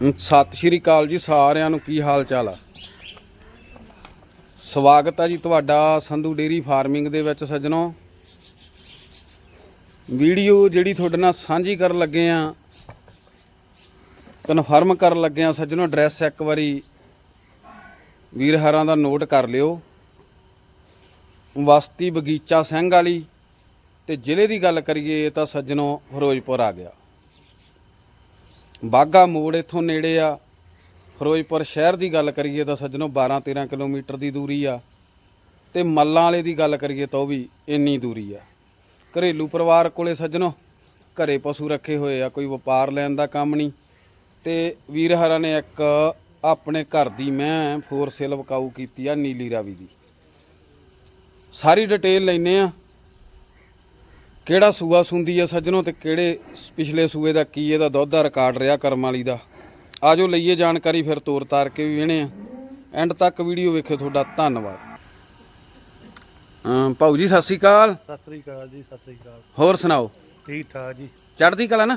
ਸਤਿ ਸ਼੍ਰੀ ਅਕਾਲ ਜੀ ਸਾਰਿਆਂ ਨੂੰ, ਕੀ ਹਾਲ ਚਾਲ ਆ? ਸਵਾਗਤ ਆ ਜੀ ਤੁਹਾਡਾ ਸੰਧੂ ਡੇਰੀ ਫਾਰਮਿੰਗ ਦੇ ਵਿੱਚ ਸੱਜਣੋ। ਵੀਡੀਓ ਜਿਹੜੀ ਤੁਹਾਡੇ ਨਾਲ ਸਾਂਝੀ ਕਰਨ ਲੱਗੇ ਆ, ਕਨਫਰਮ ਕਰਨ ਲੱਗੇ ਆ ਸੱਜਣੋ, ਐਡਰੈਸ ਇੱਕ ਵਾਰੀ ਵੀਰ ਹਰਾਂ ਦਾ ਨੋਟ ਕਰ ਲਿਓ। ਵਸਤੀ ਬਗੀਚਾ ਸਿੰਘ ਵਾਲੀ ਤੇ ਜ਼ਿਲ੍ਹੇ ਦੀ ਗੱਲ ਕਰੀਏ ਤਾਂ ਸੱਜਣੋ ਫਿਰੋਜ਼ਪੁਰ ਆ ਗਿਆ। ਬਾਗਾ ਮੋੜ ਇੱਥੋਂ ਨੇੜੇ ਆ। ਫਿਰੋਜ਼ਪੁਰ ਸ਼ਹਿਰ ਦੀ ਗੱਲ ਕਰੀਏ ਤਾਂ ਸੱਜਣੋ 12-13 ਕਿਲੋਮੀਟਰ ਦੀ ਦੂਰੀ ਆ। ਤੇ ਮੱਲਾਂ ਵਾਲੇ ਦੀ ਗੱਲ ਕਰੀਏ ਤਾਂ ਉਹ ਵੀ ਇੰਨੀ ਦੂਰੀ ਆ। ਘਰੇਲੂ ਪਰਿਵਾਰ ਕੋਲੇ ਸੱਜਣੋ, ਘਰੇ ਪਸ਼ੂ ਰੱਖੇ ਹੋਏ ਆ, ਕੋਈ ਵਪਾਰ ਲੈਣ ਦਾ ਕੰਮ ਨਹੀਂ। ਤੇ ਵੀਰ ਹਰਾਂ ਨੇ ਇੱਕ ਆਪਣੇ ਘਰ ਦੀ ਮੈਂ ਫੋਰ ਸੇਲ ਵਕਾਊ ਕੀਤੀ ਆ ਨੀਲੀ ਰਾਵੀ ਦੀ। ਸਾਰੀ ਡਿਟੇਲ ਲੈਨੇ ਆ। ਕਿਹੜਾ ਸੂਆ ਸੁੰਦੀ ਆ ਸੱਜਣੋ ਤੇ ਕਿਹੜੇ ਪਿਛਲੇ ਸੂਏ ਦਾ ਕੀ ਇਹਦਾ ਦੁੱਧ ਦਾ ਰਿਕਾਰਡ ਰਿਹਾ ਕਰਮ ਵਾਲੀ ਦਾ? ਆਜੋ ਲਈਏ ਜਾਣਕਾਰੀ ਫਿਰ ਤੋਰ ਤਾਰ ਕੇ ਵੀ ਵੇਣੇ ਆ। ਐਂਡ ਤੱਕ ਵੀਡੀਓ ਵੇਖਿਓ ਤੁਹਾਡਾ ਧੰਨਵਾਦ। ਭਾਊ ਜੀ ਸਤਿ ਸ਼੍ਰੀ ਅਕਾਲ। ਸਤਿ ਸ੍ਰੀ ਅਕਾਲ ਜੀ ਸਤਿ ਸ੍ਰੀ ਅਕਾਲ। ਹੋਰ ਸੁਣਾਓ? ਠੀਕ ਠਾਕ ਜੀ। ਚੜ੍ਹਦੀ ਕਲਾ ਨਾ?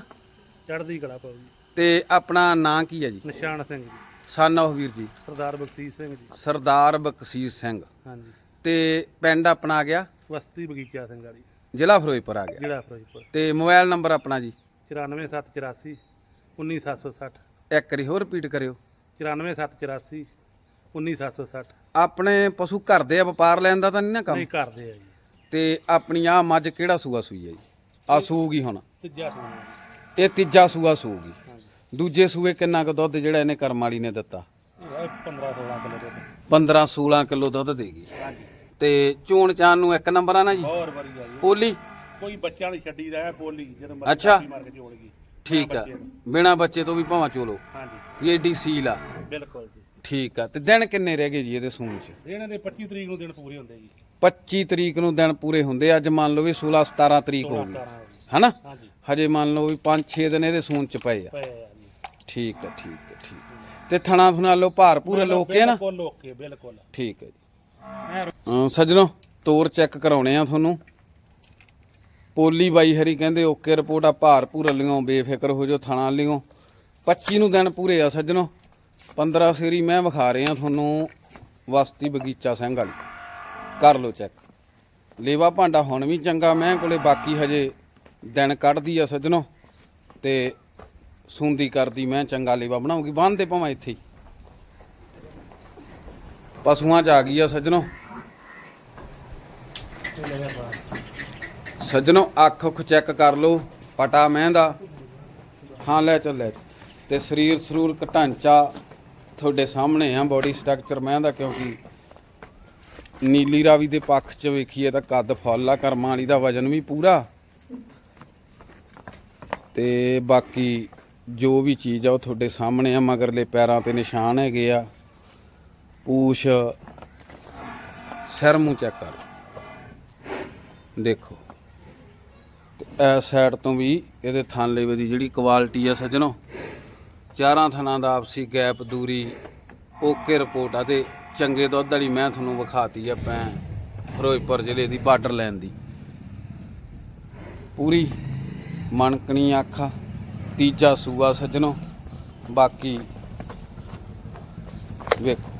ਚੜ੍ਹਦੀ ਕਲਾ ਪਾਉ ਜੀ। ਤੇ ਆਪਣਾ ਨਾਂ ਕੀ ਹੈ ਜੀ? ਨਿਸ਼ਾਨ ਸਿੰਘ ਜੀ। ਸਨ ਆਫ ਵੀਰ ਜੀ। ਸਰਦਾਰ ਬਖਸ਼ੀਸ਼ ਸਿੰਘ ਜੀ। ਸਰਦਾਰ ਬਖਸ਼ੀਸ਼ ਸਿੰਘ। ਹਾਂਜੀ। ਤੇ ਪਿੰਡ ਆਪਣਾ ਆ ਗਿਆ? ਵਸਤੀ ਬਗੀਚਾ ਸਿੰਘ ਵਾਲੀ। ਜ਼ਿਲ੍ਹਾ ਫਿਰੋਜ਼ਪੁਰ ਆ ਗਿਆ। ਜ਼ਿਲ੍ਹਾ ਫਿਰੋਜ਼ਪੁਰ। ਤੇ ਮੋਬਾਈਲ ਨੰਬਰ ਆਪਣਾ ਜੀ। 94784 19760 ਇੱਕ ਵਾਰੀ ਹੋਰ ਰਿਪੀਟ ਕਰਿਓ। 94784 19760 ਆਪਣੇ ਪਸ਼ੂ ਘਰ ਦੇ ਆ ਵਪਾਰ ਲੈਣ ਦਾ ਤਾਂ ਨਹੀਂ ਨਾ ਕੰਮ? ਨਹੀਂ ਕਰਦੇ ਆ ਜੀ। ਤੇ ਆਪਣੀ ਆ ਮੱਝ ਕਿਹੜਾ ਸੂਆ ਸੂਈ ਹੈ ਜੀ? ਆ ਸੂਗੀ ਹੁਣ। ਤੀਜਾ ਸੋਨਾ ਇਹ ਤੀਜਾ ਸੂਆ ਸੂਗੀ। ਦੂਜੇ ਸੂਏ ਕਿੰਨਾ ਕੁ ਦੁੱਧ ਜਿਹੜਾ ਇਹਨੇ ਕਰਮ ਵਾਲੀ ਨੇ ਦਿੱਤਾ? ਇਹ 15 16 ਕਿਲੋ ਦੇ। 15 16 ਕਿਲੋ ਦੁੱਧ ਦੇਗੀ ਹਾਂਜੀ। ਤੇ ਚੋਣ ਚਾਨ ਨੂੰ ਇੱਕ ਨੰਬਰ ਆ ਨਾ ਜੀ? ਹੋਰ ਵਧੀਆ ਜੀ। ਪੋਲੀ? ਕੋਈ ਬੱਚਿਆਂ ਦੀ ਛੱਡੀ ਦਾ ਹੈ ਬੋਲੀ ਜਦੋਂ ਅੱਛਾ। ਮਾਰ ਕੇ ਜੋੜ ਗਈ। ਠੀਕ ਆ। ਬਿਨਾ ਬੱਚੇ ਤੋਂ ਵੀ ਭਾਵਾਂ ਚੋਲੋ। ਹਾਂਜੀ। ਇਹ ਏਡੀ ਸੀਲ ਆ। ਬਿਲਕੁਲ ਜੀ। ਠੀਕ ਆ। ਤੇ ਦਿਨ ਕਿੰਨੇ ਰਹਿ ਗਏ ਜੀ ਇਹਦੇ ਸੂਣ ਚ? ਇਹਨਾਂ ਦੇ 25 ਤਰੀਕ ਨੂੰ ਦਿਨ ਪੂਰੇ ਹੁੰਦੇ ਜੀ। 25 ਤਰੀਕ ਨੂੰ ਦਿਨ ਪੂਰੇ ਹੁੰਦੇ ਆ। ਅੱਜ ਮੰਨ ਲਓ ਵੀ 16 17 ਤਰੀਕ ਹੋ ਗਈ। 17 ਹੋ ਗਈ। ਹਨਾ? ਹਾਂਜੀ। ਹਜੇ ਮੰਨ ਲਓ ਵੀ 5-6 ਦਿਨ ਇਹਦੇ ਸੂਣ ਚ ਪਏ ਆ। ਪਏ ਆ ਜੀ। ਠੀਕ ਹੈ ਠੀਕ ਠੀਕ। ਤੇ ਥਣਾ ਥੁਣਾ ਲੋ ਭਾਰ ਪੂਰੇ ਲੋਕੇ ਨਾ? ਬਿਲਕੁਲ ਓਕੇ ਬਿਲਕੁਲ। ਠੀਕ ਹੈ ਜੀ। ਅਮ ਸੱਜਣੋ ਤੋਰ ਚੈੱਕ ਕਰਾਉਣੇ ਆ ਤੁਹਾਨੂੰ। ਪੋਲੀ ਬਾਈ ਹਰੀ ਕਹਿੰਦੇ ਓਕੇ ਰਿਪੋਰਟ ਆ, ਭਾਰ ਪੂਰਾ ਲਿਓ ਬੇਫਿਕਰ ਹੋ ਜਾਓ ਥਾਣਾ ਲਿਓ 25 ਨੂੰ ਦਿਨ ਪੂਰੇ ਆ, ਸੱਜਣੋ। 15 ਸੇਰੀ ਮੈਂ ਵਿਖਾ ਰਿਹਾ ਤੁਹਾਨੂੰ, ਵਸਤੀ ਬਗੀਚਾ ਸਿੰਘ ਵਾਲੀ। ਕਰ ਲਓ ਚੈੱਕ ਲੇਵਾ ਭਾਂਡਾ ਹੁਣ ਵੀ ਚੰਗਾ, ਮੈਂ ਕੋਲੇ ਬਾਕੀ ਹਜੇ ਦਿਨ ਕੱਢਦੀ ਆ, ਸੱਜਣੋ। ਤੇ ਸੁੰਦੀ ਕਰਦੀ, ਮੈਂ ਚੰਗਾ ਲੇਵਾ ਬਣਾਉਂਗੀ ਬੰਨਦੇ ਭਾਵੇਂ ਇੱਥੇ ਪਸ਼ੂਆਂ ਚ ਆ ਗਈ ਆ, ਸੱਜਣੋ। ਸੱਜਣੋ, ਅੱਖ ਉੱਖ ਚੈੱਕ ਕਰ ਲਓ, ਪਟਾ ਮਹਿੰਦਾ। ਹਾਂ, ਲੈ ਚੱਲ, ਲੈ ਤੇ ਸਰੀਰ ਸਰੂਰਕ ਢਾਂਚਾ ਤੁਹਾਡੇ ਸਾਹਮਣੇ ਆ ਬੋਡੀ ਸਟਰਕਚਰ ਮਹਿੰਦਾ, ਕਿਉਂਕਿ ਨੀਲੀ ਰਾਵੀ ਦੇ ਪੱਖ 'ਚ ਵੇਖੀਏ ਤਾਂ ਕੱਦ ਫੁੱਲ ਆ, ਕਰਮਾਂ ਵਾਲੀ ਦਾ ਵਜਨ ਵੀ ਪੂਰਾ। ਤੇ ਬਾਕੀ ਜੋ ਵੀ ਚੀਜ਼ ਆ ਉਹ ਤੁਹਾਡੇ ਸਾਹਮਣੇ ਆ, ਮਗਰਲੇ ਪੈਰਾਂ ਤੇ ਨਿਸ਼ਾਨ ਹੈਗੇ ਆ। ਪੂਛ, ਸਿਰ ਮੂੰਹ ਚੈੱਕ ਕਰ ਦੇਖੋ। ਇਸ ਸਾਈਡ ਤੋਂ ਵੀ ਇਹਦੇ ਥਣ ਲੇਵੇ ਦੀ ਜਿਹੜੀ ਕੁਆਲਿਟੀ ਆ ਸੱਜਣੋ ਚਾਰਾਂ ਥਣਾਂ ਦਾ ਆਪਸੀ ਗੈਪ ਦੂਰੀ ਓਕੇ ਰਿਪੋਰਟ ਆ ਤੇ ਚੰਗੇ ਦੁੱਧ ਵਾਲੀ ਮੈਂ ਤੁਹਾਨੂੰ ਵਿਖਾਤੀ ਆ ਪੈ ਫਿਰੋਜ਼ਪੁਰ ਜ਼ਿਲ੍ਹੇ ਦੀ ਬਾਰਡਰ ਲਾਈਨ ਦੀ। ਪੂਰੀ ਮਣਕਣੀ ਅੱਖ ਆ, ਤੀਜਾ ਸੂਆ ਸੱਜਣੋ ਬਾਕੀ ਵੇਖੋ।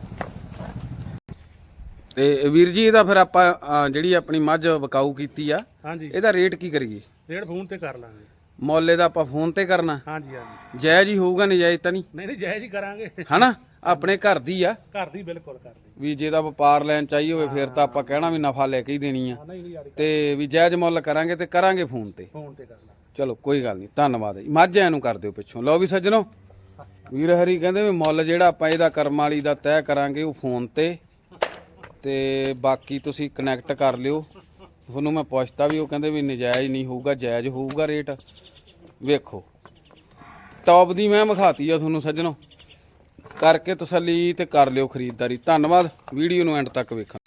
ਤੇ ਵੀਰ ਜੀ ਇਹਦਾ ਫਿਰ ਆਪਾਂ ਜਿਹੜੀ ਆਪਣੀ ਮੱਝ ਵਿਕਾਊ ਕੀਤੀ ਆ ਹਾਂਜੀ। ਇਹਦਾ ਰੇਟ ਕੀ ਕਰੀਏ? ਰੇਟ ਫੋਨ ਤੇ ਕਰ ਲਾਂਗੇ। ਮੁੱਲ ਇਹਦਾ ਆਪਾਂ ਫੋਨ ਤੇ ਕਰਨਾ। ਹਾਂਜੀ ਹਾਂਜੀ। ਜਾਇਜ਼ ਹੀ ਹੋਊਗਾ ਨਜਾਇਜ਼ ਤਾਂ ਨਹੀਂ? ਨਹੀਂ ਨਹੀਂ ਜਾਇਜ਼ ਹੀ ਕਰਾਂਗੇ। ਹਨਾ? ਆਪਣੇ ਘਰ ਦੀ ਆ। ਘਰ ਦੀ ਬਿਲਕੁਲ ਕਰ ਦੀ। ਵੀ ਜੇ ਦਾ ਵਪਾਰ ਲੈਣ ਚਾਹੀ ਹੋਵੇ ਫਿਰ ਤਾਂ ਆਪਾਂ ਕਹਿਣਾ ਵੀ ਨਫਾ ਲੈ ਕੇ ਹੀ ਦੇਣੀ ਆ। ਨਹੀਂ ਨਹੀਂ ਯਾਰ ਤੇ ਵੀ ਜਾਇਜ਼ ਮੁੱਲ ਕਰਾਂਗੇ ਤੇ ਕਰਾਂਗੇ ਫੋਨ ਤੇ। ਫੋਨ ਤੇ ਕਰ ਚਲੋ ਕੋਈ ਗੱਲ ਨਹੀਂ ਧੰਨਵਾਦ ਜੀ। ਮਾਝਿਆਂ ਨੂੰ ਕਰ ਦਿਓ ਪਿੱਛੋਂ। ਲਓ ਵੀ ਸੱਜਣੋ ਵੀਰ ਹਰੀ ਕਹਿੰਦੇ ਵੀ ਮੁੱਲ ਜਿਹੜਾ ਆਪਾਂ ਇਹਦਾ ਕਰਮ ਵਾਲੀ ਦਾ ਤੈਅ ਕਰਾਂਗੇ ਉਹ ਫੋਨ ਤੇ। ਤੇ ਬਾਕੀ ਤੁਸੀਂ ਕਨੈਕਟ ਕਰ ਲਿਓ। ਤੁਹਾਨੂੰ ਮੈਂ ਪੁੱਛਤਾ ਵੀ ਉਹ ਕਹਿੰਦੇ ਵੀ ਨਜਾਇਜ਼ ਨਹੀਂ ਹੋਊਗਾ, ਜਾਇਜ਼ ਹੋਊਗਾ ਰੇਟ ਵੇਖੋ। ਟੌਪ ਦੀ ਮੈਂ ਵਿਖਾਤੀ ਆ ਤੁਹਾਨੂੰ ਸੱਜਣੋ। ਕਰਕੇ ਤਸੱਲੀ ਤੇ ਕਰ ਲਿਓ ਖਰੀਦਦਾਰੀ। ਧੰਨਵਾਦ। ਵੀਡੀਓ ਨੂੰ ਐਂਡ ਤੱਕ ਵੇਖਣ